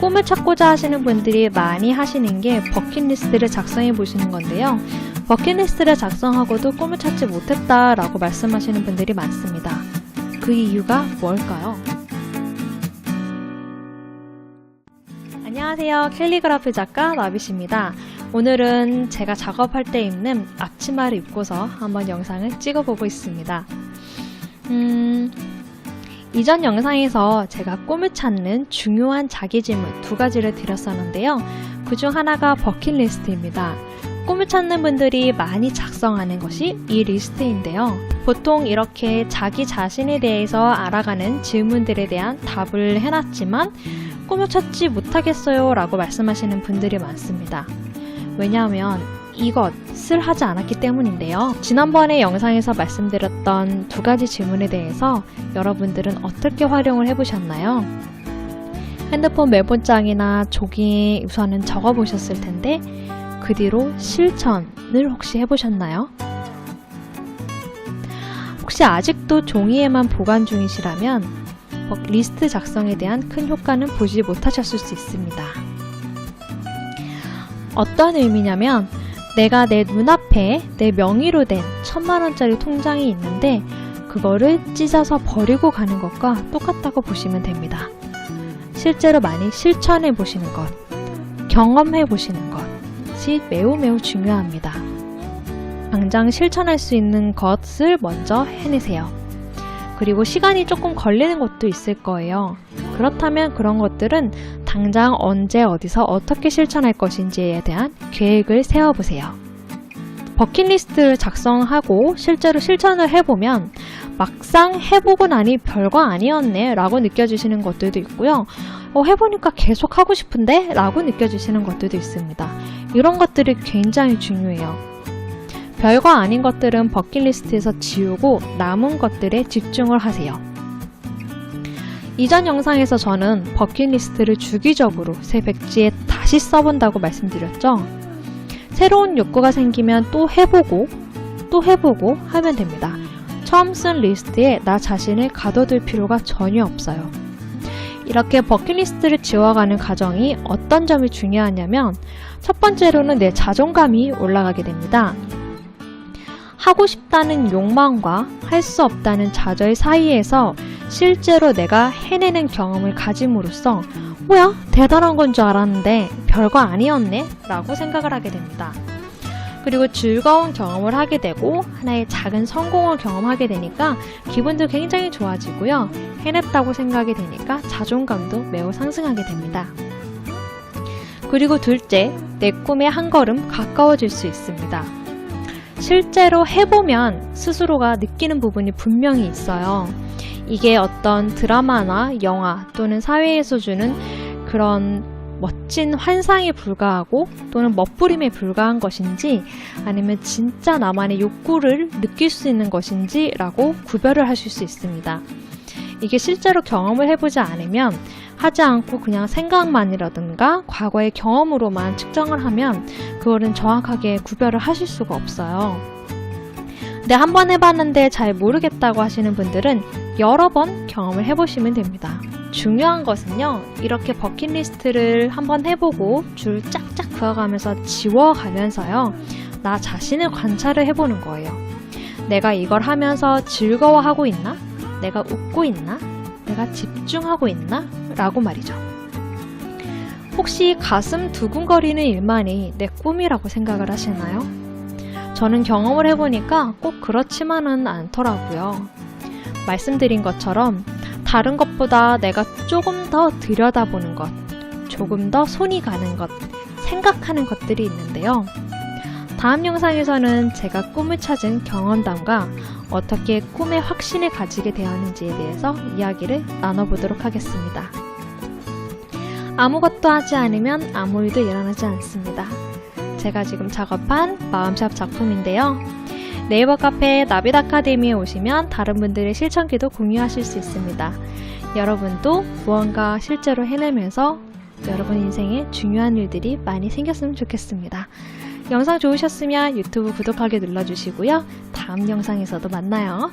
꿈을 찾고자 하시는 분들이 많이 하시는 게 버킷리스트를 작성해 보시는 건데요. 버킷리스트를 작성하고도 꿈을 찾지 못했다라고 말씀하시는 분들이 많습니다. 그 이유가 뭘까요? 안녕하세요. 캘리그라피 작가 나비씨입니다. 오늘은 제가 작업할 때 입는 앞치마를 입고서 한번 영상을 찍어보고 있습니다. 음, 이전 영상에서 제가 꿈을 찾는 중요한 자기 질문 두 가지를 드렸었는데요. 그 중 하나가 버킷리스트입니다. 꿈을 찾는 분들이 많이 작성하는 것이 이 리스트인데요. 보통 이렇게 자기 자신에 대해서 알아가는 질문들에 대한 답을 해놨지만 꿈을 찾지 못하겠어요 라고 말씀하시는 분들이 많습니다. 왜냐하면 이것을 하지 않았기 때문인데요. 지난번에 영상에서 말씀드렸던 두 가지 질문에 대해서 여러분들은 어떻게 활용을 해보셨나요? 핸드폰 메모장이나 조기에 우선은 적어보셨을 텐데 그 뒤로 실천을 혹시 해보셨나요? 혹시 아직도 종이에만 보관 중이시라면 리스트 작성에 대한 큰 효과는 보지 못하셨을 수 있습니다. 어떤 의미냐면 내가 내 눈앞에 내 명의로 된 천만원짜리 통장이 있는데 그거를 찢어서 버리고 가는 것과 똑같다고 보시면 됩니다. 실제로 많이 실천해 보시는 것, 경험해 보시는 것이 매우 매우 중요합니다. 당장 실천할 수 있는 것을 먼저 해내세요. 그리고 시간이 조금 걸리는 것도 있을 거예요. 그렇다면 그런 것들은 당장 언제 어디서 어떻게 실천할 것인지에 대한 계획을 세워보세요. 버킷리스트를 작성하고 실제로 실천을 해보면 막상 해보고 나니 별거 아니었네 라고 느껴지시는 것들도 있고요. 어, 해보니까 계속 하고 싶은데 라고 느껴지시는 것들도 있습니다. 이런 것들이 굉장히 중요해요. 별거 아닌 것들은 버킷리스트에서 지우고 남은 것들에 집중을 하세요. 이전 영상에서 저는 버킷리스트를 주기적으로 새 백지에 다시 써본다고 말씀드렸죠. 새로운 욕구가 생기면 또 해보고 또 해보고 하면 됩니다. 처음 쓴 리스트에 나 자신을 가둬둘 필요가 전혀 없어요. 이렇게 버킷리스트를 지워가는 과정이 어떤 점이 중요하냐면 첫 번째로는 내 자존감이 올라가게 됩니다. 하고 싶다는 욕망과 할 수 없다는 좌절 사이에서 실제로 내가 해내는 경험을 가짐으로써 뭐야 대단한 건 줄 알았는데 별거 아니었네 라고 생각을 하게 됩니다. 그리고 즐거운 경험을 하게 되고 하나의 작은 성공을 경험하게 되니까 기분도 굉장히 좋아지고요. 해냈다고 생각이 되니까 자존감도 매우 상승하게 됩니다. 그리고 둘째, 내 꿈에 한 걸음 가까워질 수 있습니다. 실제로 해보면 스스로가 느끼는 부분이 분명히 있어요. 이게 어떤 드라마나 영화 또는 사회에서 주는 그런 멋진 환상에 불과하고 또는 멋부림에 불과한 것인지 아니면 진짜 나만의 욕구를 느낄 수 있는 것인지 라고 구별을 하실 수 있습니다. 이게 실제로 경험을 해보지 않으면 하지 않고 그냥 생각만이라든가 과거의 경험으로만 측정을 하면 그거는 정확하게 구별을 하실 수가 없어요. 근데 한 번 해봤는데 잘 모르겠다고 하시는 분들은 여러 번 경험을 해보시면 됩니다. 중요한 것은요, 이렇게 버킷리스트를 한번 해보고 줄 짝짝 그어가면서 지워가면서요, 나 자신을 관찰을 해보는 거예요. 내가 이걸 하면서 즐거워하고 있나? 내가 웃고 있나? 내가 집중하고 있나? 라고 말이죠. 혹시 가슴 두근거리는 일만이 내 꿈이라고 생각을 하시나요? 저는 경험을 해보니까 꼭 그렇지만은 않더라고요. 말씀드린 것처럼 다른 것보다 내가 조금 더 들여다보는 것, 조금 더 손이 가는 것, 생각하는 것들이 있는데요. 다음 영상에서는 제가 꿈을 찾은 경험담과 어떻게 꿈의 확신을 가지게 되었는지에 대해서 이야기를 나눠보도록 하겠습니다. 아무것도 하지 않으면 아무 일도 일어나지 않습니다. 제가 지금 작업한 마음샵 작품인데요. 네이버 카페 나빗 아카데미에 오시면 다른 분들의 실천기도 공유하실 수 있습니다. 여러분도 무언가 실제로 해내면서 여러분 인생에 중요한 일들이 많이 생겼으면 좋겠습니다. 영상 좋으셨으면 유튜브 구독하기 눌러주시고요. 다음 영상에서도 만나요.